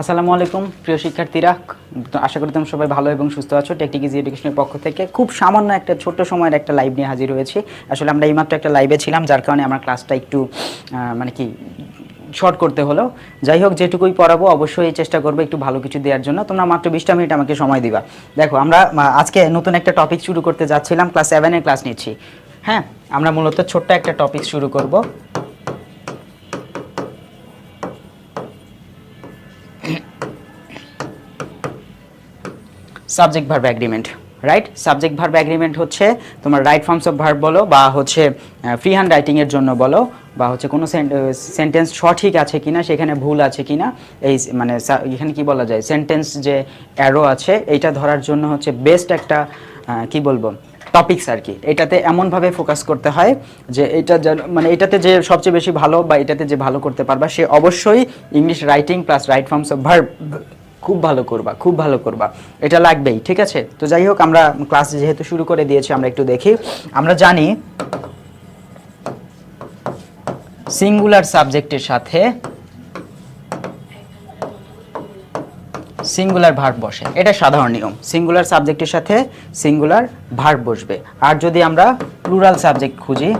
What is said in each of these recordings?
আসসালামু আলাইকুম, প্রিয় শিক্ষার্থীরা। আশা করি তোমরা সবাই ভালো এবং সুস্থ আছো। টেকনিক ইজি এডুকেশনের পক্ষ থেকে খুব সামান্য একটা ছোট্ট সময়ের একটা লাইভ নিয়ে হাজির হয়েছি। আসলে আমরা এইমাত্র একটা লাইভে ছিলাম, যার কারণে আমার ক্লাসটা একটু মানে কি শর্ট করতে হলো। যাই হোক, যেটুকুই পড়াবো, অবশ্যই চেষ্টা করব একটু ভালো কিছু দেওয়ার জন্য। তোমরা মাত্র বিশটা মিনিট আমাকে সময় দিবা। দেখো, আমরা আজকে নতুন একটা টপিক শুরু করতে যাচ্ছিলাম ক্লাস সেভেনের ক্লাস নিচ্ছি। হ্যাঁ আমরা মূলত ছোট্ট একটা টপিক শুরু করব। Subject verb agreement right subject verb agreement হচ্ছে তোমার রাইট ফর্মস অফ ভার্ব বলো বা হচ্ছে ফ্রি হ্যান্ড রাইটিংয়ের জন্য বলো বা হচ্ছে কোনো সেন্টেন্স সঠিক আছে কিনা, সেখানে ভুল আছে কিনা, এই মানে এখানে কি বলা যায়? সেন্টেন্স যে অ্যারো আছে, এইটা ধরার জন্য হচ্ছে বেস্ট একটা কি বলব টপিকস আর কি। এটাতে এমনভাবে ফোকাস করতে হয় যে এটা মানে এটাতে যে সবচেয়ে বেশি ভালো বা এটাতে যে ভালো করতে পারবা, সে অবশ্যই English writing plus right forms of verb খুব ভালো করবা, খুব ভালো করবা। এটা লাগবেই, ঠিক আছে? তো যাই হোক, আমরা ক্লাস যেহেতু শুরু করে দিয়েছি, আমরা একটু দেখি। আমরা জানি সিঙ্গুলার সাবজেক্টের সাথে সিঙ্গুলার ভার্ব বসে। এটা সাধারণ নিয়ম। সিঙ্গুলার সাবজেক্টের সাথে সিঙ্গুলার ভার্ব বসবে। আর যদি আমরা প্লুরাল সাবজেক্ট খুঁজি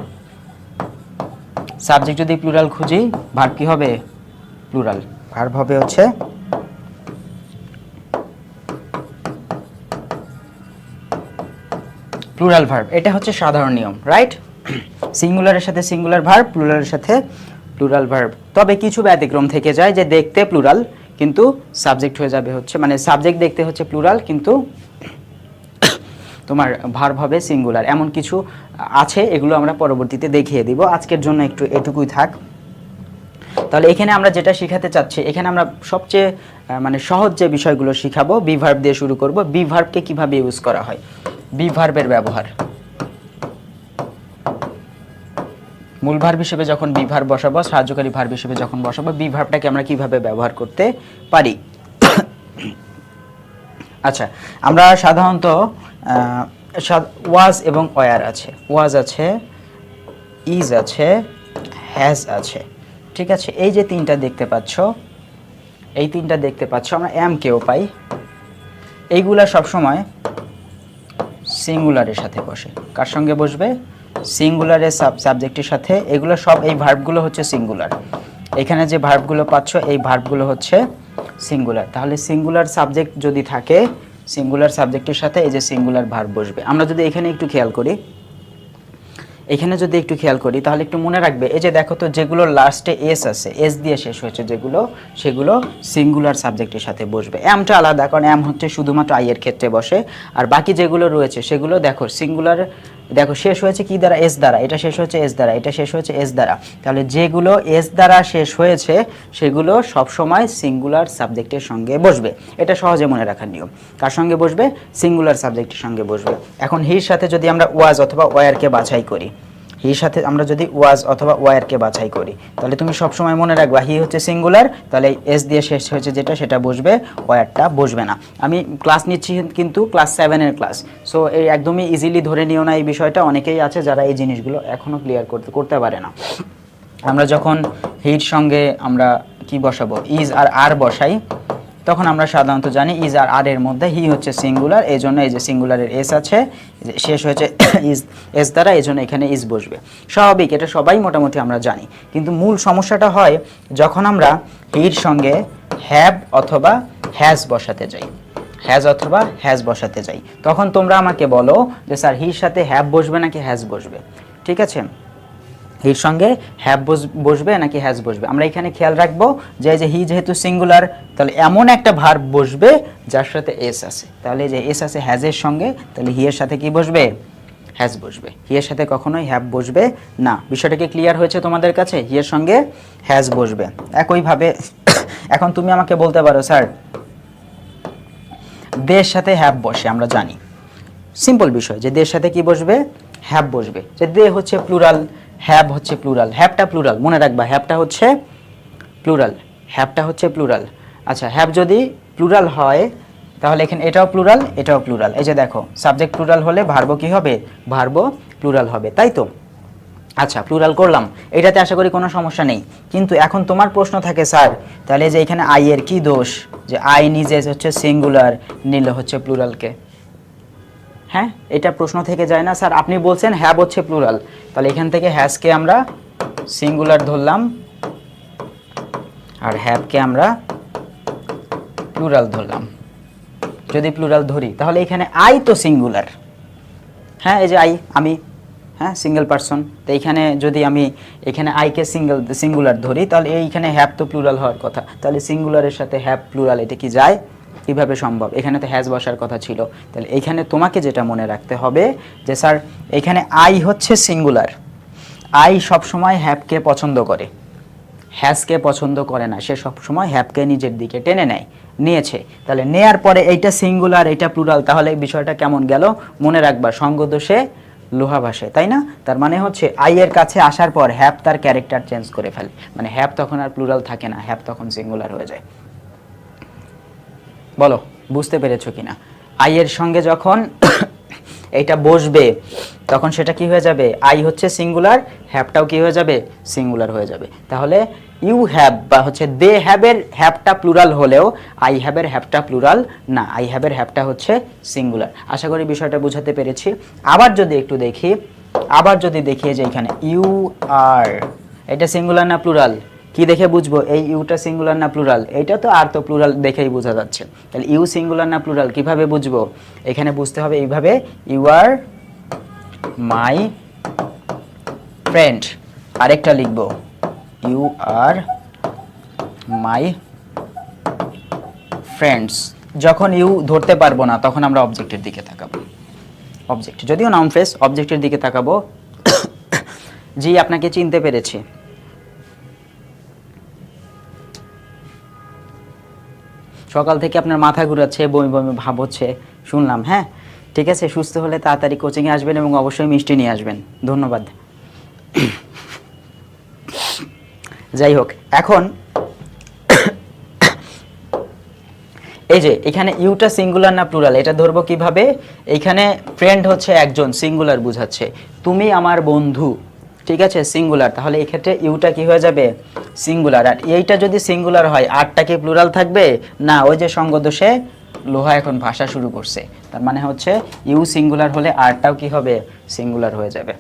সাবজেক্ট যদি প্লুরাল খুঁজি ভার্ব কি হবে? প্লুরাল ভার্ব হবে হচ্ছে প্লুরাল ভার্ব এটা হচ্ছে সাধারণ নিয়ম রাইট সিঙ্গুলারের সাথে সিঙ্গুলার ভার্ব প্লুরালের সাথে প্লুরাল ভার্ব তবে কিছু ব্যতিক্রম থেকে যায় যে দেখতে প্লুরাল কিন্তু সাবজেক্ট হয়ে যাবে হচ্ছে মানে সাবজেক্ট দেখতে হচ্ছে প্লুরাল কিন্তু তোমার ভার্ব হবে সিঙ্গুলার এমন কিছু আছে, এগুলো আমরা পরবর্তীতে দেখিয়ে দিব। আজকের জন্য একটু এটুকুই থাক। তাহলে এখানে আমরা যেটা শেখাতে চাচ্ছি, এখানে আমরা সবচেয়ে মানে সহজ যে বিষয়গুলো শিখাবো বি ভার্ব দিয়ে শুরু করব। বি ভার্বকে কীভাবে ইউজ করা হয়? বি ভার্বের ব্যবহার। মূল ভার্ব হিসেবে যখন বি বসাবো, সাহায্যকারী ভার্ব হিসেবে যখন বসাবো বি ভার্বটাকে আমরা কীভাবে ব্যবহার করতে পারি? আচ্ছা আমরা সাধারণত ওয়াজ এবং ওয়ার আছে। ওয়াজ আছে ইজ আছে হ্যাজ আছে। ঠিক আছে? এই যে তিনটা দেখতে পাচ্ছ, এই তিনটা দেখতে পাচ্ছ, আমরা এম কেও পাই। এইগুলা সবসময় সিঙ্গুলারের সাথে বসে। কার সঙ্গে বসবে? সিঙ্গুলারের সাব সাবজেক্টের সাথে। এগুলো সব এই ভার্বগুলো হচ্ছে সিঙ্গুলার এখানে যে ভার্বগুলো পাচ্ছ, এই ভার্বগুলো হচ্ছে সিঙ্গুলার তাহলে সিঙ্গুলার সাবজেক্ট যদি থাকে সিঙ্গুলার সাবজেক্টের সাথে এই যে সিঙ্গুলার ভার্ব বসবে। আমরা যদি এখানে একটু খেয়াল করি এখানে যদি একটু খেয়াল করি, তাহলে একটু মনে রাখবে, এই যে দেখো তো যেগুলো লাস্টে এস আছে এস দিয়ে শেষ হয়েছে যেগুলো, সেগুলো সিঙ্গুলার সাবজেক্টের সাথে বসবে। এমটা আলাদা, কারণ এম হচ্ছে শুধুমাত্র আইয়ের ক্ষেত্রে বসে, আর বাকি যেগুলো রয়েছে, সেগুলো দেখো সিঙ্গুলার দেখো, শেষ হয়েছে কি দ্বারা? এস দ্বারা। এটা শেষ হয়েছে এস দ্বারা। এটা শেষ হয়েছে এস দ্বারা। তাহলে যেগুলো এস দ্বারা শেষ হয়েছে, সেগুলো সবসময় সিঙ্গুলার সাবজেক্টের সঙ্গে বসবে। এটা সহজে মনে রাখার নিয়ম। কার সঙ্গে বসবে? সিঙ্গুলার সাবজেক্টের সঙ্গে বসবে। এখন হির সাথে যদি আমরা ওয়াজ অথবা ওয়ারকে বাছাই করি হির সাথে আমরা যদি ওয়াজ অথবা ওয়ারকে বাছাই করি, তাহলে তুমি সবসময় মনে রাখবা, হি হচ্ছে সিঙ্গুলার তাহলে এস দিয়ে শেষ হয়েছে যেটা, সেটা বসবে ওয়ারটা বসবে না। আমি ক্লাস নিচ্ছি কিন্তু ক্লাস সেভেনের ক্লাস সো এই একদমই ইজিলি ধরে নিও না এই বিষয়টা, অনেকেই আছে যারা এই জিনিসগুলো এখনও ক্লিয়ার করতে করতে পারে না। আমরা যখন হির সঙ্গে আমরা কি বসাবো? ইজ আর আর বসাই তখন আমরা সাধারণত জানি ইজ আর আর এর মধ্যে হি হচ্ছে সিঙ্গুলার এই জন্য এই যে সিঙ্গুলারের এস আছে শেষ হয়েছে ইজ এস দ্বারা এই জন্য এখানে ইজ বসবে। স্বাভাবিক, এটা সবাই মোটামুটি আমরা জানি। কিন্তু মূল সমস্যাটা হয় যখন আমরা হির সঙ্গে হ্যাভ অথবা হ্যাজ বসাতে যাই। হ্যাজ অথবা হ্যাজ বসাতে যাই। তখন তোমরা আমাকে বলো যে, স্যার হির সাথে হ্যাভ বসবে নাকি হ্যাজ বসবে? ঠিক আছে? এর সঙ্গে হ্যাভ বসবে নাকি হ্যাজ বসবে? আমরা এখানে খেয়াল রাখব যে যে হি যেহেতু সিঙ্গুলার তাহলে এমন একটা ভার্ব বসবে যার সাথে এস আছে। তাহলে যে এস আছে হ্যাজের সঙ্গে, তাহলে হি এর সাথে কি বসবে? হ্যাজ বসবে। হি এর সাথে কখনোই হ্যাভ বসবে না। বিষয়টা ক্লিয়ার হয়েছে তোমাদের কাছে? হি এর সঙ্গে হ্যাজ বসবে। একইভাবে, এখন তুমি আমাকে বলতে পারো, স্যার, দের সাথে হ্যাভ বসে, আমরা জানি। সিম্পল বিষয়, যে দের সাথে কি বসবে? হ্যাভ বসবে। যে দে হচ্ছে প্লুরাল হ্যাভ হচ্ছে প্লুরাল। হ্যাভটা প্লুরাল, মনে রাখবা হ্যাভটা হচ্ছে প্লুরাল হ্যাভটা হচ্ছে প্লুরাল। আচ্ছা হ্যাভ যদি প্লুরাল হয়, তাহলে এখানে এটাও প্লুরাল এটাও প্লুরাল। এই যে দেখো, সাবজেক্ট প্লুরাল হলে ভার্ব কি হবে? ভার্ব প্লুরাল হবে, তাই তো? আচ্ছা প্লুরাল করলাম। এটাতে আশা করি কোনো সমস্যা নেই। কিন্তু এখন তোমার প্রশ্ন থাকে, স্যার, তাহলে যে এখানে আই এর কি দোষ? যে আই নিজে হচ্ছে সিঙ্গুলার নিলে হচ্ছে প্লুরালকে। হ্যাঁ এটা প্রশ্ন থেকে যায় না। স্যার, আপনি বলছেন হ্যাব হচ্ছে প্লুরাল তাহলে এখান থেকে হ্যাজকে আমরা সিঙ্গুলার ধরলাম আর হ্যাবকে আমরা প্লুরাল ধরলাম। যদি প্লুরাল ধরি, তাহলে এখানে আই তো সিঙ্গুলার হ্যাঁ এই যে আই আমি হ্যাঁ সিঙ্গেল পারসন তো এইখানে যদি আমি, এখানে আইকে সিঙ্গেল সিঙ্গুলার ধরি, তাহলে এইখানে হ্যাপ তো প্লুরাল হওয়ার কথা। তাহলে সিঙ্গুলারের সাথে হ্যাপ প্লুরাল এটা কি যায়? কীভাবে সম্ভব? এখানে তো হ্যাজ বসার কথা ছিল। তাহলে এইখানে তোমাকে যেটা মনে রাখতে হবে যে, স্যার, এখানে আই হচ্ছে সিঙ্গুলার আই সবসময় হ্যাপকে পছন্দ করে। হ্যাজকে পছন্দ করে না। সে সবসময় হ্যাপকে নিজের দিকে টেনে নেয়, নিয়েছে। তাহলে নেয়ার পরে এইটা সিঙ্গুলার এইটা প্লুরাল তাহলে এই বিষয়টা কেমন গেল? মনে রাখবা সঙ্গদোষে লোহা ভাসে, তাই না? তার মানে হচ্ছে আই এর কাছে আসার পর হ্যাপ তার ক্যারেক্টার চেঞ্জ করে ফেলে। মানে হ্যাপ তখন আর প্লুরাল থাকে না হ্যাপ তখন সিঙ্গুলার হয়ে যায়। বলো, বুঝতে পেরেছ কিনা? আই এর সঙ্গে যখন এইটা বসবে, তখন সেটা কি হয়ে যাবে? আই হচ্ছে সিঙ্গুলার হ্যাপটাও কি হয়ে যাবে? সিঙ্গুলার হয়ে যাবে। তাহলে ইউ হ্যাভ বা হচ্ছে দে হ্যাভের হ্যাপটা প্লুরাল হলেও আই হ্যাভের হ্যাপটা প্লুরাল না আই হ্যাভের হ্যাপটা হচ্ছে সিঙ্গুলার আশা করি বিষয়টা বোঝাতে পেরেছি। আবার যদি একটু দেখি, আবার যদি দেখি যে এখানে ইউ আর এটা সিঙ্গুলার না প্লুরাল কি দেখে বুঝব? এই ইউটা সিঙ্গুলার না প্লুরাল? এইটা তো আর তো প্লুরাল দেখেই বোঝা যাচ্ছে। তাহলে ইউ সিঙ্গুলার না প্লুরাল কীভাবে বুঝব? এখানে বুঝতে হবে এইভাবে, ইউ আর মাই ফ্রেন্ড। আরেকটা লিখব, ইউ আর মাই ফ্রেন্ডস। যখন ইউ ধরতে পারব না, তখন আমরা অবজেক্টের দিকে তাকাবো। অবজেক্ট, যদিও নাউন ফ্রেস অবজেক্টের দিকে তাকাবো। জি, আপনাকে চিনতে পেরেছি। সকাল থেকে আপনার মাথা ঘুরাচ্ছে, বমি বমি ভাব হচ্ছে। শুনলাম হ্যাঁ? ঠিক আছে, সুস্থ হলে তাড়াতাড়ি কোচিংয়ে আসবেন এবং অবশ্যই মিষ্টি নিয়ে আসবেন। ধন্যবাদ। যাই হোক, এখন এই যে, এখানে ইউটা সিঙ্গুলার না প্লুরাল? এটা ধরবো কীভাবে? এখানে ফ্রেন্ড হচ্ছে একজন সিঙ্গুলার বুঝাচ্ছে। তুমি আমার বন্ধু। ঠিক আছে সিঙ্গুলার তাহলে এক্ষেত্রে ক্ষেত্রে ইউটা কি হয়ে যাবে? সিঙ্গুলার আর এইটা যদি সিঙ্গুলার হয় আরটা কি প্লুরাল থাকবে? না, ওই যে সঙ্গদোষে লোহা এখন ভাষা শুরু করছে। তার মানে হচ্ছে ইউ সিঙ্গুলার হলে আরটাও কি হবে? সিঙ্গুলার হয়ে যাবে।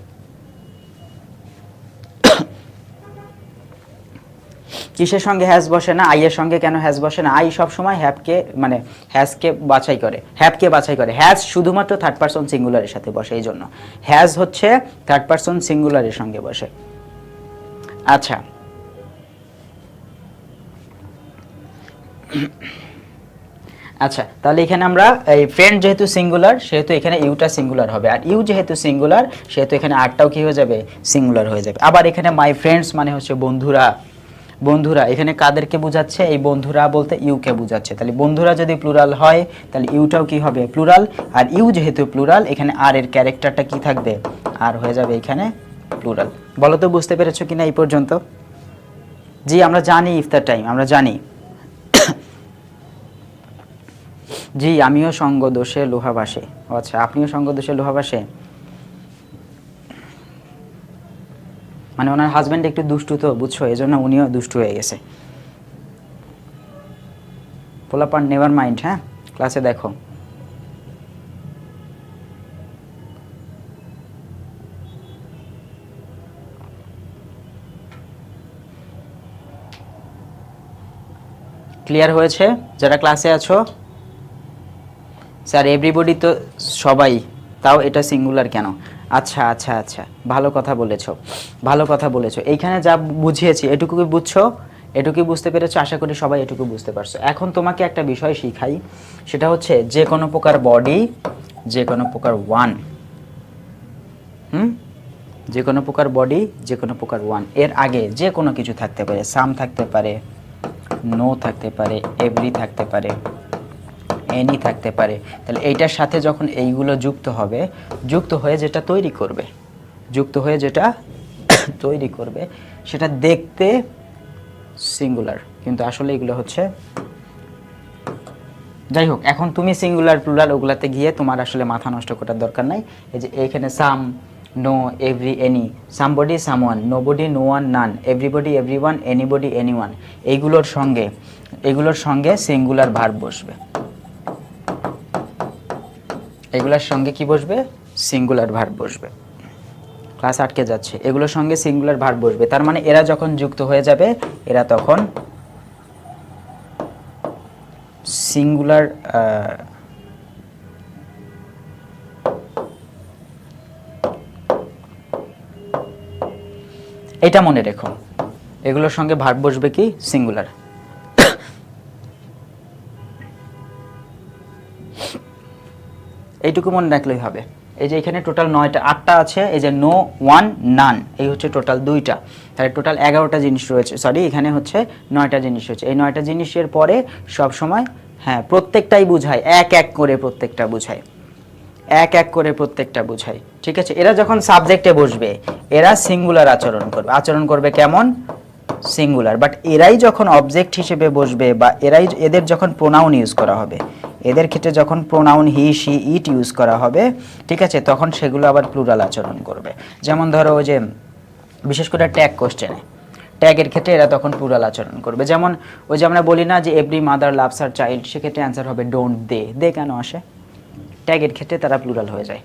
কিসের সঙ্গে হ্যাজ বসে না আই এর সঙ্গে কেন হ্যাজ বসে না? আই সব সময় হ্যাপকে মানে হ্যাজকে বাছাই করে, হ্যাপকে বাছাই করে। হ্যাজ শুধুমাত্র থার্ড পারসন সিঙ্গুলারের সাথে বসে এই জন্য। হ্যাজ হচ্ছে থার্ড পারসন সিঙ্গুলারের সঙ্গে বসে। আচ্ছা। আচ্ছা তাহলে এখানে আমরা এই ফ্রেন্ড যেহেতু সিঙ্গুলার সেহেতু এখানে ইউটা সিঙ্গুলার হবে। আর ইউ যেহেতু সিঙ্গুলার সেহেতু এখানে আরটাও কি হয়ে যাবে? সিঙ্গুলার হয়ে যাবে। আবার এখানে মাই ফ্রেন্ডস মানে হচ্ছে বন্ধুরা। বন্ধুরা, এখানে কাদেরকে বোঝাচ্ছে? এই বন্ধুরা বলতে ইউকে বোঝাচ্ছে। তাহলে বন্ধুরা যদি প্লুরাল হয়, তাহলে ইউটাও কি হবে? প্লুরাল আর ইউ যেহেতু প্লুরাল এখানে আর এর ক্যারেক্টারটা কি থাকবে? আর হয়ে যাবে এখানে প্লুরাল বলো তো, বুঝতে পেরেছ কিনা এই পর্যন্ত? জি, আমরা জানি ইফতার টাইম আমরা জানি। জি, আমিও সঙ্গ দোষে লোহা আচ্ছা আপনিও সঙ্গ দোষে মানে ওনার হাজব্যান্ড একটু দুষ্টু তো, বুঝছ? এই জন্য উনিও দুষ্টু হয়ে গেছে। পোলাপান নেভার মাইন্ড হ্যাঁ? ক্লাসে দেখো। ক্লিয়ার হয়েছে? যারা ক্লাসে আছো? স্যার এভরিবডি তো সবাই, তাও এটা সিঙ্গুলার কেন? আচ্ছা আচ্ছা আচ্ছা। ভালো কথা বলেছ, ভালো কথা বলেছ। এইখানে যা বুঝিয়েছি, এটুকু বুঝছ? এটুকুই বুঝতে পেরেছ? আশা করি সবাই এটুকু বুঝতে পারছ। এখন তোমাকে একটা বিষয় শিখাই, সেটা হচ্ছে যে কোনো প্রকার বডি যে কোনো প্রকার ওয়ান হুম? যে কোনো প্রকার বডি যে কোনো প্রকার ওয়ানের আগে যে কোনো কিছু থাকতে পারে। সাম থাকতে পারে নো থাকতে পারে এভরি থাকতে পারে। এনি থাকতে পারে। তাহলে এইটার সাথে যখন এইগুলো যুক্ত হবে, যুক্ত হয়ে যেটা তৈরি করবে, যুক্ত হয়ে যেটা তৈরি করবে, সেটা দেখতে সিঙ্গুলার কিন্তু আসলে এগুলো হচ্ছে যাই হোক, এখন তুমি সিঙ্গুলার প্লুরাল ওগুলাতে গিয়ে তোমার আসলে মাথা নষ্ট করার দরকার নাই। এই যে এইখানে some no every any somebody someone nobody no body no one none everybody everyone anybody anyone এইগুলোর সঙ্গে এগুলোর সঙ্গে সিঙ্গুলার ভার্ব বসবে। এগুলোর সঙ্গে কি বসবে? সিঙ্গুলার ভার্ব বসবে। ক্লাস আটকে যাচ্ছে। এগুলোর সঙ্গে সিঙ্গুলার ভার্ব বসবে। তার মানে এরা যখন যুক্ত হয়ে যাবে, এরা তখন সিঙ্গুলার এটা মনে রেখো। এগুলোর সঙ্গে ভার্ব বসবে কি? সিঙ্গুলার এইটুকু মনে রাখলেই হবে। এই যে এখানে টোটাল নয়টা, আটটা আছে, এই যে নো ওয়ান নান এই হচ্ছে টোটাল দুইটা। তাহলে টোটাল এগারোটা জিনিস রয়েছে সরি এখানে হচ্ছে নয়টা জিনিস রয়েছে। এই নয়টা জিনিসের পরে সব সময় হ্যাঁ প্রত্যেকটাই বুঝায়, এক এক করে প্রত্যেকটা বুঝায়। এক এক করে প্রত্যেকটা বুঝায়, ঠিক আছে? এরা যখন সাবজেক্টে বসবে, এরা সিঙ্গুলার আচরণ করবে। আচরণ করবে কেমন? সিঙ্গুলার বাট এরাই যখন অবজেক্ট হিসেবে বসবে বা এরাই এদের যখন প্রোনাউন ইউজ করা হবে, এদের ক্ষেত্রে যখন pronoun he she it use করা হবে, ঠিক আছে, তখন সেগুলো আবার প্লুরাল আচরণ করবে। যেমন ধরো যে, বিশেষ করে ট্যাগ কোশ্চেনে ট্যাগের ক্ষেত্রে এরা তখন প্লুরাল আচরণ করবে। যেমন ওই যে আমরা বলি না যে every mother loves her child সেক্ষেত্রে অ্যান্সার হবে ডোন্ট দে দে কেন আসে? ট্যাগের ক্ষেত্রে তারা প্লুরাল হয়ে যায়।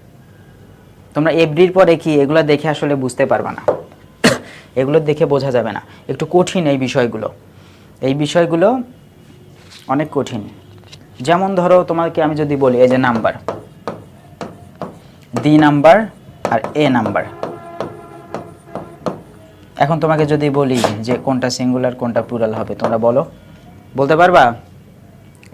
তোমরা এভরির পরে কি এগুলো দেখে আসলে বুঝতে পারবে না। এগুলো দেখে বোঝা যাবে না। একটু কঠিন এই বিষয়গুলো। এই বিষয়গুলো অনেক কঠিন। যেমন ধরো তোমাকে আমি যদি বলি, এই যে নাম্বার। দি নাম্বার আর এ নাম্বার। এখন তোমাকে যদি বলি যে কোনটা সিঙ্গুলার কোনটা প্লুরাল হবে, তোমরা বলো। বলতে পারবা?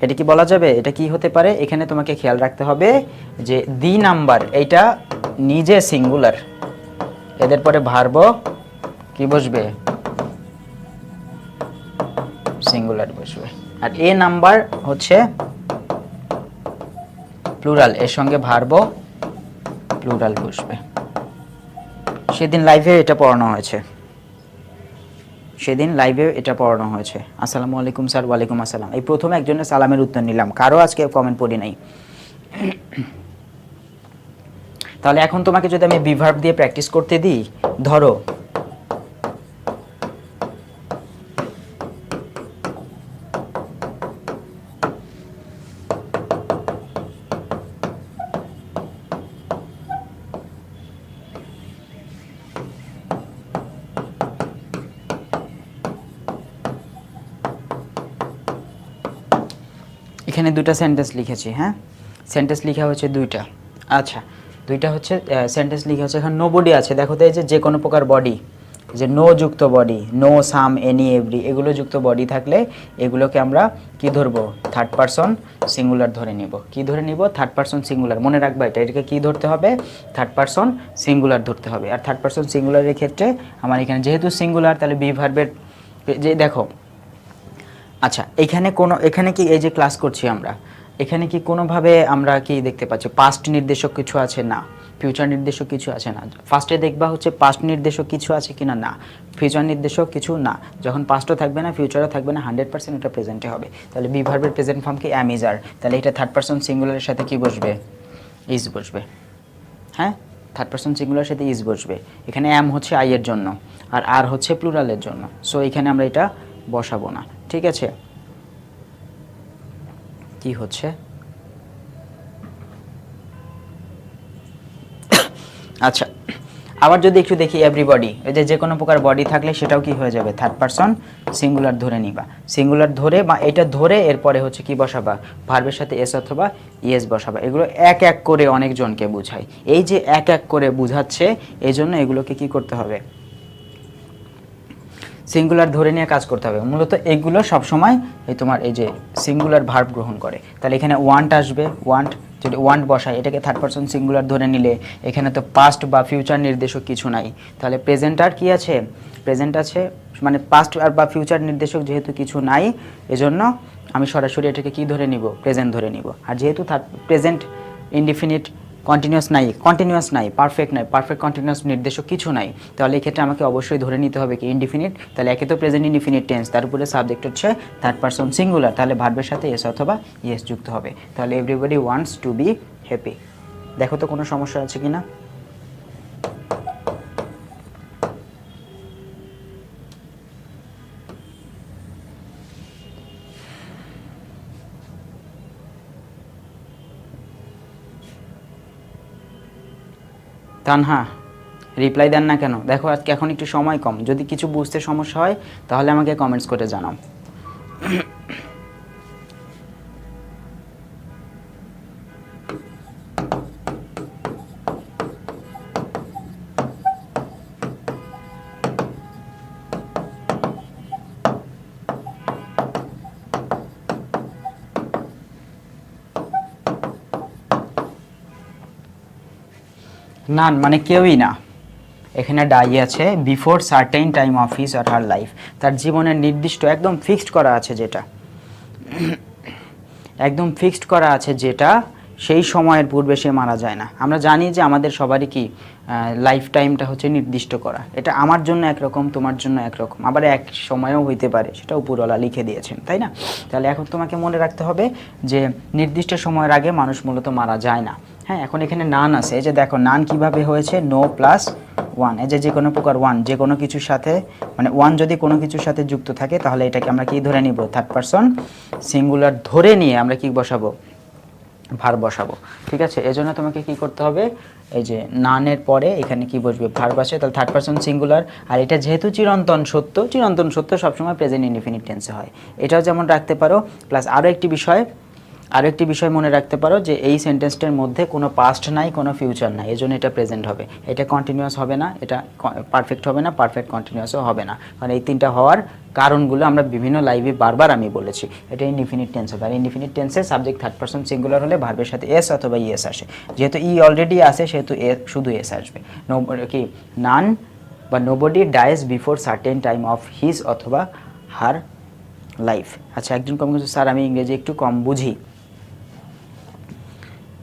এটা কি বলা যাবে? এটা কি হতে পারে? এখানে তোমাকে খেয়াল রাখতে হবে যে দি নাম্বার, এইটা নিজে সিঙ্গুলার এদের পরে ভার্ব কি বসবে? সিঙ্গুলার বসবে। আর এ নাম্বার হচ্ছে প্লুরাল এর সঙ্গে ভার্ব প্লুরাল বসবে। সেদিন লাইভে এটা পড়ানো হয়েছে। সেদিন লাইভে এটা পড়ানো হয়েছে। আসসালামু আলাইকুম স্যার, ওয়ালাইকুম আসসালাম। এই প্রথমে একজনের সালামের উত্তর নিলাম। কারও আজকে কমেন্ট পড়ি নাই। তাহলে এখন তোমাকে যদি আমি বিভার্ব দিয়ে প্র্যাকটিস করতে দিই, ধরো দুটো সেন্টেন্স লিখেছি হ্যাঁ? সেন্টেন্স লেখা হচ্ছে দুইটা। আচ্ছা দুইটা হচ্ছে সেন্টেন্স লেখা হচ্ছে এখন নো বডি আছে। দেখো তো এই যে যে কোনো প্রকার বডি যে নো যুক্ত body no some any every এগুলো যুক্ত বডি থাকলে এগুলোকে আমরা কি ধরবো? থার্ড পারসন সিঙ্গুলার ধরে নিব। কি ধরে নিব? থার্ড পারসন সিঙ্গুলার মনে রাখবা এটা, এটাকে কি ধরতে হবে? থার্ড পারসন সিঙ্গুলার ধরতে হবে। আর থার্ড পারসন সিঙ্গুলারের ক্ষেত্রে আমার এখানে যেহেতু সিঙ্গুলার তাহলে বি ভার্বের যে, দেখো আচ্ছা এখানে কোনো, এখানে কি এই যে ক্লাস করছি আমরা, এখানে কি কোনোভাবে আমরা কি দেখতে পাচ্ছি? পাস্ট নির্দেশক কিছু আছে? না। ফিউচার নির্দেশক কিছু আছে? না। ফার্স্টে দেখবা হচ্ছে পাস্ট নির্দেশক কিছু আছে কিনা? না। ফিউচার নির্দেশক কিছু? না। যখন পাস্টও থাকবে না ফিউচারও থাকবে না হান্ড্রেড পার্সেন্ট এটা প্রেজেন্টে হবে। তাহলে বি ভার্বের প্রেজেন্ট ফর্ম কি? অ্যামিজার তাহলে এটা থার্ড পার্সন সিঙ্গুলারের সাথে কি বসবে? ইজ বসবে। হ্যাঁ? থার্ড পার্সন সিঙ্গুলার সাথে ইজ বসবে। এখানে অ্যাম হচ্ছে আইয়ের জন্য, আর আর হচ্ছে প্লুরালের জন্য। সো এখানে আমরা এটা বসাবো না। ঠিক আছে? কি হচ্ছে? আচ্ছা আবার যদি একটু দেখি এভরিবডি এই যে যে কোনো প্রকার বডি থাকলে সেটাও কি হয়ে যাবে? থার্ড পারসন সিঙ্গুলার ধরে নিবা। সিঙ্গুলার ধরে বা এটা ধরে এরপরে হচ্ছে কি বসাবা? ভার্বের সাথে এস অথবা ইএস বসাবা। এগুলো এক এক করে অনেকজনকে বুঝায় এই যে এক এক করে বুঝাচ্ছে এই জন্য এগুলোকে কি করতে হবে? সিঙ্গুলার ধরে নিয়ে কাজ করতে হবে। মূলত এগুলো সবসময় এই তোমার এই যে সিঙ্গুলার ভার্ব গ্রহণ করে। তাহলে এখানে ওয়ান্ট আসবে। ওয়ান্ট যদি ওয়ান্ট বসায়, এটাকে থার্ড পারসন সিঙ্গুলার ধরে নিলে, এখানে তো পাস্ট বা ফিউচার নির্দেশক কিছু নাই। তাহলে প্রেজেন্ট আর কি আছে? প্রেজেন্ট আছে মানে পাস্ট আর বা ফিউচার নির্দেশক যেহেতু কিছু নাই, এজন্য আমি সরাসরি এটাকে কি ধরে নিব? প্রেজেন্ট ধরে নিব। আর যেহেতু থার্ড প্রেজেন্ট ইনডিফিনিট কন্টিনিউয়াস নাই কন্টিনিউয়াস নাই পারফেক্ট নাই পারফেক্ট কন্টিনিউয়াস নির্দেশক কিছু নাই। তাহলে এক্ষেত্রে ক্ষেত্রে আমাকে অবশ্যই ধরে নিতে হবে কি ইনডিফিনিট তাহলে একে তো প্রেজেন্ট ইনডিফিনিট টেন্স তার উপরে সাবজেক্ট হচ্ছে থার্ড পারসন সিঙ্গুলার তাহলে ভার্বের সাথে এস অথবা ইয়েস যুক্ত হবে। তাহলে everybody wants to be happy দেখো তো কোনো সমস্যা আছে কি না তানহা রিপ্লাই দেন না কেন? দেখো, আজকে এখন একটু সময় কম। যদি কিছু বুঝতে সমস্যা হয়, তাহলে আমাকে কমেন্টস করে জানাও। নান মানে কেউই না। এখানে ডাই আছে before certain time of his or her life তার জীবনের নির্দিষ্ট একদম ফিক্সড করা আছে যেটা। একদম ফিক্সড করা আছে যেটা, সেই সময়ের পূর্বে সে মারা যায় না। আমরা জানি যে আমাদের সবারই কি লাইফ টাইমটা হচ্ছে নির্দিষ্ট করা। এটা আমার জন্য একরকম, তোমার জন্য একরকম। আবার এক সময়েও হইতে পারে, সেটা উপরওয়ালা লিখে দিয়েছেন, তাই না? তাহলে এখন তোমাকে মনে রাখতে হবে যে নির্দিষ্ট সময়ের আগে মানুষ মূলত মারা যায় না। হ্যাঁ এখন এখানে নান আছে। এই যে দেখো নান কীভাবে হয়েছে? নো প্লাস ওয়ান এই যে যে কোনো প্রকার ওয়ান যে কোনো কিছুর সাথে মানে ওয়ান যদি কোনো কিছুর সাথে যুক্ত থাকে, তাহলে এটাকে আমরা কি ধরে নিব? থার্ড পারসন সিঙ্গুলার ধরে নিয়ে আমরা কি বসাবো? ভার বসাবো। ঠিক আছে? এজন্য তোমাকে কি করতে হবে? এই যে নানের পরে এখানে কি বসবে? ভার বসে, তাহলে থার্ড পারসন সিঙ্গুলার আর এটা যেহেতু চিরন্তন সত্য চিরন্তন সত্য সবসময় প্রেজেন্ট ইনডিফিনিট টেন্সে হয়। এটাও যেমন রাখতে পারো প্লাস আরও একটি বিষয় আরও একটি বিষয় মনে রাখতে পারো যে এই সেন্টেন্সটার মধ্যে কোনো পাস্ট নাই, কোনো ফিউচার নাই, এজন্য এটা প্রেজেন্ট হবে। এটা কন্টিনিউয়াস হবে না, এটা পারফেক্ট হবে না পারফেক্ট কন্টিনিউয়াসও হবে না। কারণ এই তিনটা হওয়ার কারণগুলো আমরা বিভিন্ন লাইভে বারবার আমি বলেছি। এটা ইনডিফিনিট টেন্স হবে। আর ইনডিফিনিট টেন্সে সাবজেক্ট থার্ড পার্সন সিঙ্গুলার হলে ভার্বের সাথে এস অথবা ইএস আসে। যেহেতু ই অলরেডি আসে সেহেতু এ শুধু এস আসবে। নো কি? নান বা nobody dies before certain time of his অথবা হার লাইফ আচ্ছা একজন কম স্যার, আমি ইংরেজি একটু কম বুঝি।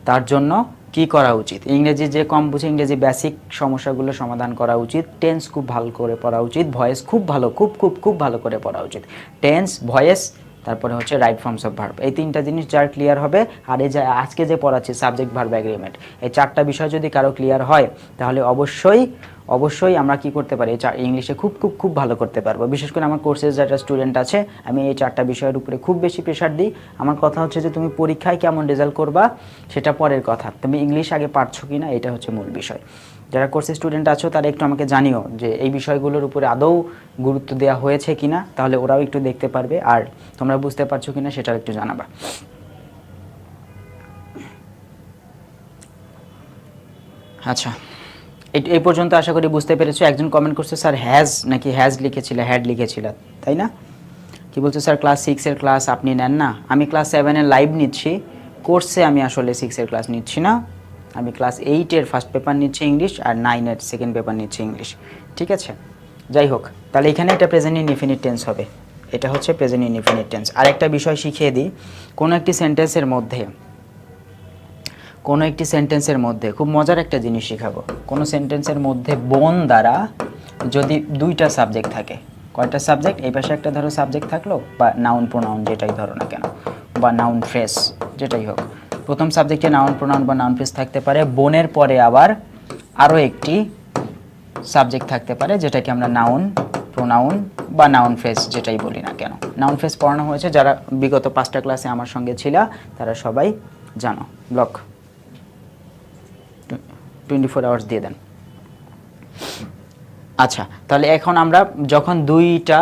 তার জন্য কি করা উচিত? ইংরেজি যে কম বুঝে ইংরেজি বেসিক সমস্যাগুলো সমাধান করা উচিত। টেন্স খুব ভালো করে পড়া উচিত। ভয়েস খুব ভালো, খুব খুব খুব ভালো করে পড়া উচিত। টেন্স ভয়েস তারপরে হচ্ছে রাইট ফর্মস অফ ভার্ব এই তিনটা জিনিস যার ক্লিয়ার হবে, আর এই যে আজকে যে পড়াচ্ছি সাবজেক্ট ভার্ব অ্যাগ্রিমেন্ট এই চারটা বিষয় যদি কারও ক্লিয়ার হয়, তাহলে অবশ্যই অবশ্যই আমরা কি করতে পারি? এই চা- ইংলিশে খুব খুব খুব ভালো করতে পারব। বিশেষ করে আমার কোর্সের যারা স্টুডেন্ট আছে, আমি এই চারটা বিষয়ের উপরে খুব বেশি প্রেশার দিই। আমার কথা হচ্ছে যে, তুমি পরীক্ষায় কেমন রেজাল্ট করবা, সেটা পরের কথা। তুমি ইংলিশ আগে পারছ কি না এটা হচ্ছে মূল বিষয়। যারা কোর্সের স্টুডেন্ট আছো, তারা একটু আমাকে জানিও যে, এই বিষয়গুলোর উপরে আদৌ গুরুত্ব দেওয়া হয়েছে কিনা, তাহলে ওরাও একটু দেখতে পারবে। আর তোমরা বুঝতে পারছ কিনা, সেটাও একটু জানাবা। আচ্ছা। এই- পর্যন্ত আশা করি বুঝতে পেরেছ। একজন কমেন্ট করছে স্যার হ্যাজ নাকি হ্যাজ লিখেছিল হ্যাড লিখেছিল। তাই না? কি বলছে স্যার ক্লাস সিক্সের ক্লাস আপনি নেন না। আমি ক্লাস সেভেনের লাইভ নিচ্ছি। কোর্সে আমি আসলে সিক্সের ক্লাস নিচ্ছি না। আমি ক্লাস এইটের ফার্স্ট পেপার নিচ্ছি ইংলিশ আর নাইনের সেকেন্ড পেপার নিচ্ছি ইংলিশ ঠিক আছে? যাই হোক, তাহলে এখানে এটা প্রেজেন্ট ইনডিফিনিট টেন্স হবে। এটা হচ্ছে প্রেজেন্ট ইনডিফিনিট টেন্স আরেকটা বিষয় শিখিয়ে দিই। কোনো একটি সেন্টেন্সের মধ্যে কোনো একটি সেন্টেন্সের মধ্যে, খুব মজার একটা জিনিস শেখাবো। কোনো সেন্টেন্সের মধ্যে বোন দ্বারা যদি দুইটা সাবজেক্ট থাকে, কয়টা সাবজেক্ট এই পাশে একটা ধরো সাবজেক্ট থাকল, বা নাউন প্রোনাউন যেটাই ধরো না কেন, বা নাউন ফ্রেস যেটাই হোক। প্রথম সাবজেক্টে নাউন প্রোনাউন বা নাউন ফ্রেস থাকতে পারে, বোনের পরে আবার আরও একটি সাবজেক্ট থাকতে পারে, যেটাকে আমরা নাউন প্রোনাউন বা নাউন ফ্রেস যেটাই বলি না কেন। নাউন ফ্রেস পড়ানো হয়েছে, যারা বিগত পাঁচটা ক্লাসে আমার সঙ্গে ছিল, তারা সবাই জানো। ব্লক। টোয়েন্টি ফোর আওয়ার্স দিয়ে দেন। আচ্ছা তাহলে এখন আমরা যখন দুইটা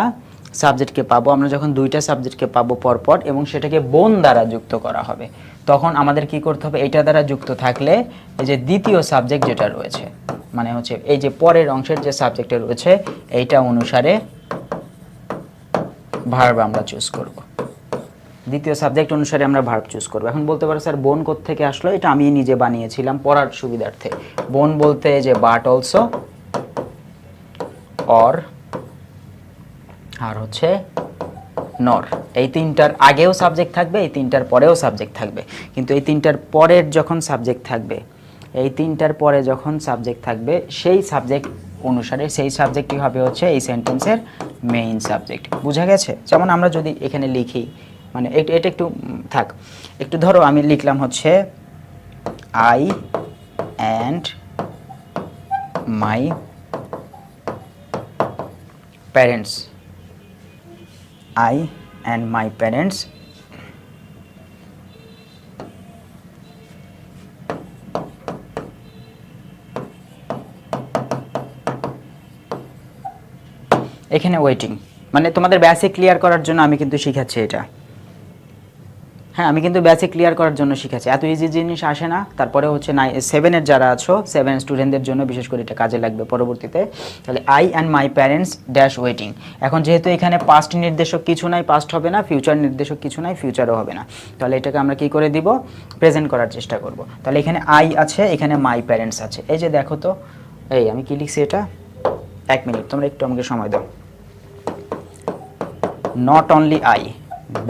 সাবজেক্টকে পাবো, আমরা যখন দুইটা সাবজেক্টকে পাবো পরপর এবং সেটাকে বোন দ্বারা যুক্ত করা হবে, তখন আমাদের কি করতে হবে? এটা দ্বারা যুক্ত থাকলে এই যে দ্বিতীয় সাবজেক্ট যেটা রয়েছে মানে হচ্ছে এই যে পরের অংশের যে সাবজেক্টে রয়েছে, এইটা অনুসারে ভার্ব আমরা চুজ করব। দ্বিতীয় সাবজেক্ট অনুসারে আমরা ভার্ব চুজ করব। এখন বলতে পারো, স্যার, বোন থেকে আসলো? এটা আমি নিজে বানিয়েছিলাম পড়ার সুবিধার্থে। বোন বলতে যে বাট অলসো অর আর হচ্ছে নর এই তিনটার আগেও সাবজেক্ট থাকবে, এই তিনটার পরেও সাবজেক্ট থাকবে। কিন্তু এই তিনটার পরের যখন সাবজেক্ট থাকবে, এই তিনটার পরে যখন সাবজেক্ট থাকবে, সেই সাবজেক্ট অনুসারে, সেই সাবজেক্টই হবে হচ্ছে, এই সেন্টেন্সের মেইন সাবজেক্ট বোঝা গেছে? যেমন আমরা যদি এখানে লিখি মানে এটা একটু থাক। একটু ধরো আমি লিখলাম হচ্ছে I and my parents I and my parents এখানে ওয়েটিং মানে তোমাদের বেসিক ক্লিয়ার করার জন্য আমি কিন্তু শিখাচ্ছি এটা। হ্যাঁ আমি কিন্তু বেসিক ক্লিয়ার করার জন্য শিখেছি। এত ইজি জিনিস আসে না। তারপরে হচ্ছে নাই সেভেনের যারা আছো সেভেন স্টুডেন্টদের জন্য বিশেষ করে এটা কাজে লাগবে পরবর্তীতে। তাহলে I and my parents dash waiting এখন যেহেতু এখানে পাস্ট নির্দেশক কিছু নাই পাস্ট হবে না ফিউচার নির্দেশক কিছু নাই ফিউচারও হবে না। তাহলে এটাকে আমরা কি করে দিব? প্রেজেন্ট করার চেষ্টা করব। তাহলে এখানে আই আছে, এখানে মাই প্যারেন্টস আছে। এই যে দেখো তো, এই আমি কি লিখছি এটা? এক মিনিট, তোমরা একটু আমাকে সময় দাও। Not only I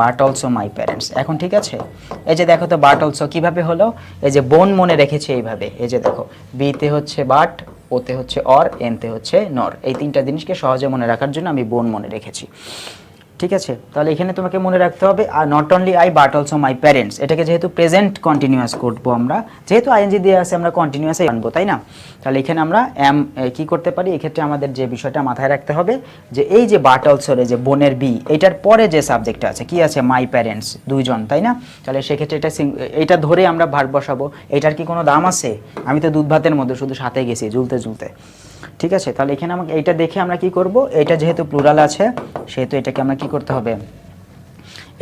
but also my parents এখন ঠিক আছে? এই যে দেখো তো বাট অলসো কীভাবে হলো? এই যে বোন মনে রেখেছে এইভাবে। এই যে দেখো বিতে হচ্ছে বাট ওতে হচ্ছে অর এনতে হচ্ছে নর এই তিনটা জিনিসকে সহজে মনে রাখার জন্য আমি বোন মনে রেখেছি। ঠিক আছে? তাহলে এখানে তোমাকে মনে রাখতে হবে, আর not only I but also my parents এটাকে যেহেতু প্রেজেন্ট কন্টিনিউয়াস করব আমরা, যেহেতু আইএনজি দিয়ে আছে, আমরা কন্টিনিউয়াসই আনব, তাই না? তাহলে এখানে আমরা এম কি করতে পারি? এক্ষেত্রে আমাদের যে বিষয়টা মাথায় রাখতে হবে, যে এই যে বাট অলসোর যে বোনের বি এটার পরে যে সাবজেক্টটা আছে, কি আছে? মাই প্যারেন্টস দুইজন, তাই না? তাহলে সেক্ষেত্রে এটা এটা ধরে আমরা ভার বসাবো। এটার কি কোনো দাম আছে? আমি তো দুধ ভাতের মধ্যে শুধু সাথে গেছি, ঝুলতে ঝুলতে। ঠিক আছে? তাহলে এখানে আমাকে এইটা দেখে আমরা কি করব? এটা যেহেতু প্লুরাল আছে, সেহেতু এটাকে আমরা কি করতে হবে?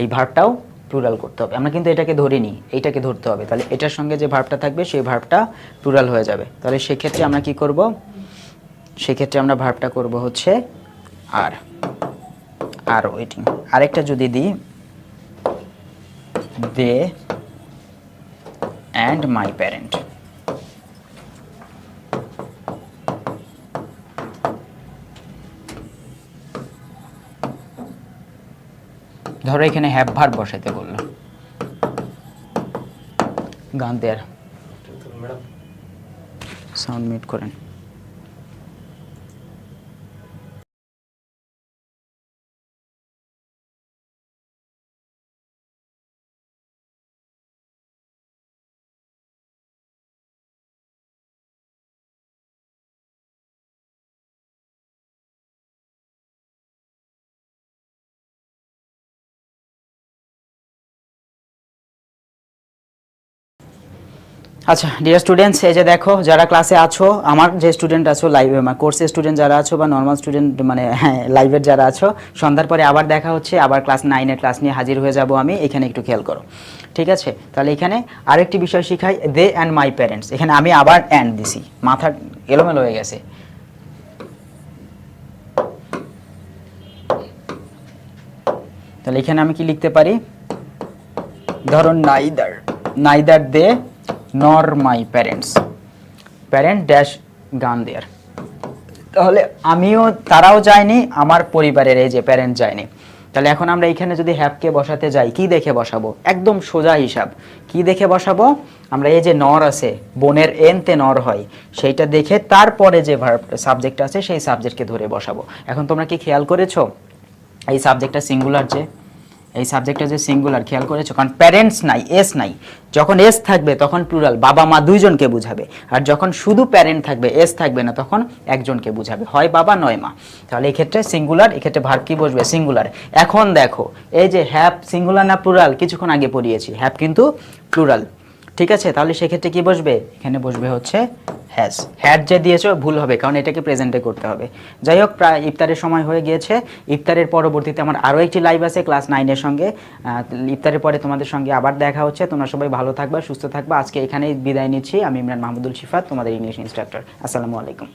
এই ভার্বটাও প্লুরাল করতে হবে। আমরা কিন্তু এটাকে ধরিনি, এইটাকে ধরতে হবে। তাহলে এটার সঙ্গে যে ভার্বটা থাকবে, সেই ভার্বটা প্লুরাল হয়ে যাবে। তাহলে সেক্ষেত্রে আমরা কি করব? সেক্ষেত্রে আমরা ভার্বটা করব হচ্ছে আর আর ওয়েটিং আরেকটা যদি দিই দে অ্যান্ড মাই প্যারেন্ট ধরো এখানে হ্যাভ ভার্ব বসাইতে বলল। গান দেয়ার। সাউন্ড মিট করেন। আচ্ছা ডিয়ার স্টুডেন্টস এই যে দেখো, যারা ক্লাসে আছো, আমার যে স্টুডেন্ট আছো লাইভ কোর্সের স্টুডেন্ট যারা আছো বা নর্মাল স্টুডেন্ট মানে হ্যাঁ লাইভের যারা আছো, সন্ধ্যার পরে আবার দেখা হচ্ছে, আবার ক্লাস নাইনের ক্লাস নিয়ে হাজির হয়ে যাব আমি, এখানে একটু খেয়াল করো। ঠিক আছে? তাহলে এখানে আরেকটি বিষয় শিখাই দে অ্যান্ড মাই প্যারেন্টস এখানে আমি আবার অ্যান্ড দিছি, মাথা এলোমেলো হয়ে গেছে। তাহলে এখানে আমি কি লিখতে পারি? ধরো নাইদার নাইদার দে নর মাই প্যারেন্টস প্যারেন্ট ড্যাশ গান দেয়ার তাহলে আমিও তারাও যায়নি, আমার পরিবারের এই যে প্যারেন্ট যায়নি। তাহলে এখন আমরা এইখানে যদি হ্যাপকে বসাতে যাই, কি দেখে বসাবো? একদম সোজা হিসাব। কি দেখে বসাবো? আমরা এই যে নর আছে, বোনের এনতে নর হয়, সেইটা দেখে তারপরে যে ভার্ব সাবজেক্ট আছে, সেই সাবজেক্টকে ধরে বসাবো। এখন তোমরা কি খেয়াল করেছ? এই সাবজেক্টটা সিঙ্গুলার যে। এই সাবজেক্টটা যে সিঙ্গুলার খেয়াল করেছ? কারণ প্যারেন্টস নাই এস নাই। যখন এস থাকবে, তখন প্লুরাল বাবা, মা দুইজনকে বুঝাবে। আর যখন শুধু প্যারেন্ট থাকবে এস থাকবে না, তখন একজনকে বুঝাবে। হয় বাবা, নয় মা। তাহলে এক্ষেত্রে ক্ষেত্রে সিঙ্গুলার এক্ষেত্রে ভার্ব কি বসবে? সিঙ্গুলার এখন দেখো, এই যে হ্যাপ সিঙ্গুলার না প্লুরাল কিছুক্ষণ আগে পড়িয়েছি। হ্যাপ কিন্তু প্লুরাল ঠিক আছে? তাহলে সেক্ষেত্রে কি বসবে? এখানে বসবে হচ্ছে হ্যাজ হ্যাড যে দিয়েছ, ভুল হবে, কারণ এটাকে প্রেজেন্টে করতে হবে। যাই হোক, প্রায় ইফতারের সময় হয়ে গিয়েছে। ইফতারের পরবর্তীতে আমার আরও একটি লাইভ আছে ক্লাস নাইনের সঙ্গে। ইফতারের পরে তোমাদের সঙ্গে আবার দেখা হচ্ছে। তোমরা সবাই ভালো থাকবা, সুস্থ থাকবা। আজকে এখানেই বিদায় নিচ্ছি। আমি ইমরান মাহমুদুল শিফাত, তোমাদের ইংলিশ ইনস্ট্রাক্টর আসসালামু আলাইকুম।